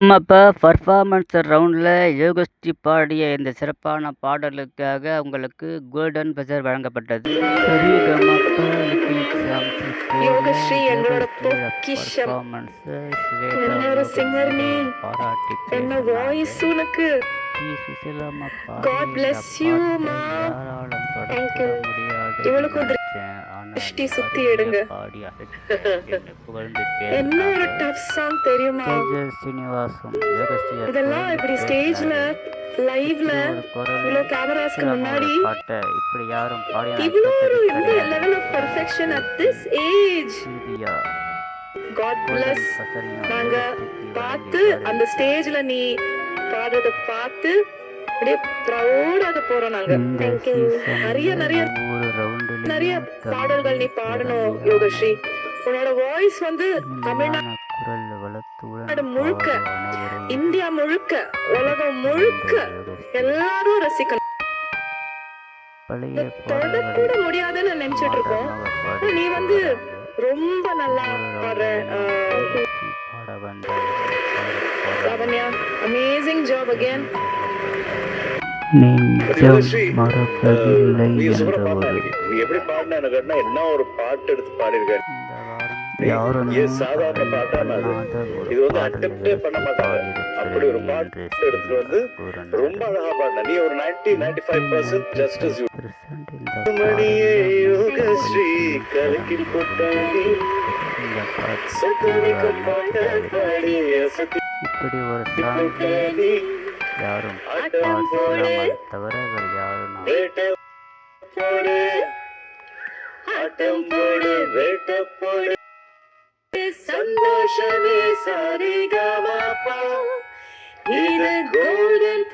நம்ம இப்போ பர்ஃபார்மன்ஸ் ரவுண்டில் யோகஸ்ரீ பாடிய இந்த சிறப்பான பாடலுக்காக உங்களுக்கு கோல்டன் பஜர் வழங்கப்பட்டது. யோகஸ்ரீ எங்களோட. பாராட்டி நினைச்சேன். சுத்தி எடுங்க. பாடி புகழ்ந்து என்ன ஒரு. டஃப் சாங் தெரியுமா யோகஸ்ரீ இதெல்லாம் இப்படி ஸ்டேஜ்ல லைவ்ல கேமராஸ்க்கு முன்னாடி பாட்டை இப்படி யாரும் பாடினா இவ்வளோ ஒரு கேட்டது இந்த கிடையாது. Level of perfection at this age Syria, God plus நாங்க பார்த்து. அந்த ஸ்டேஜ்ல நீ பாடுறத பார்த்து அப்படியே ப்ரௌடாக போறோம் நாங்க. நிறைய நிறைய நிறைய பாடல்கள் நீ பாடணும் யோகஸ்ரீ உன்னோட வாய்ஸ் வந்து தமிழ்நாடு முழுக்க, இந்தியா முழுக்க உலகம் முழுக்க எல்லாரும் ரசிக்கணும். தொடக்கூட முடியாதுன்னு நினைச்சிட்டு இருக்கோம். நீ வந்து ரொம்ப நல்லா பாடுற லாவண்யா அமேசிங் ஜாப் அகேன் நெஞ்சம் மறப்பதில்லை நீ என்ற ஒரு என்ன என்ன ஒரு பாட்டு எடுத்து பாடியிருக்க இந்த வாரம் நீ யாருமே சாதாரண பாட்டான இது வந்து ஏ பண்ண மாட்டாங்க. அப்படி ஒரு பாட்டு எடுத்துட்டு வந்து. ரொம்ப அழகா பாடின. நீ ஒரு 90 95% பர்சன்ட் ஜஸ்டிஸ் மணியே யோகஸ்ரீ கலக்கி போட்டாடி இப்படி ஒரு சாங் யாரும் தவிர வேறு யாரும் ஆட்டம் போடு. வேட்ட போடு. சந்தோஷமே சரிகமாப்பா இது கோல்டன்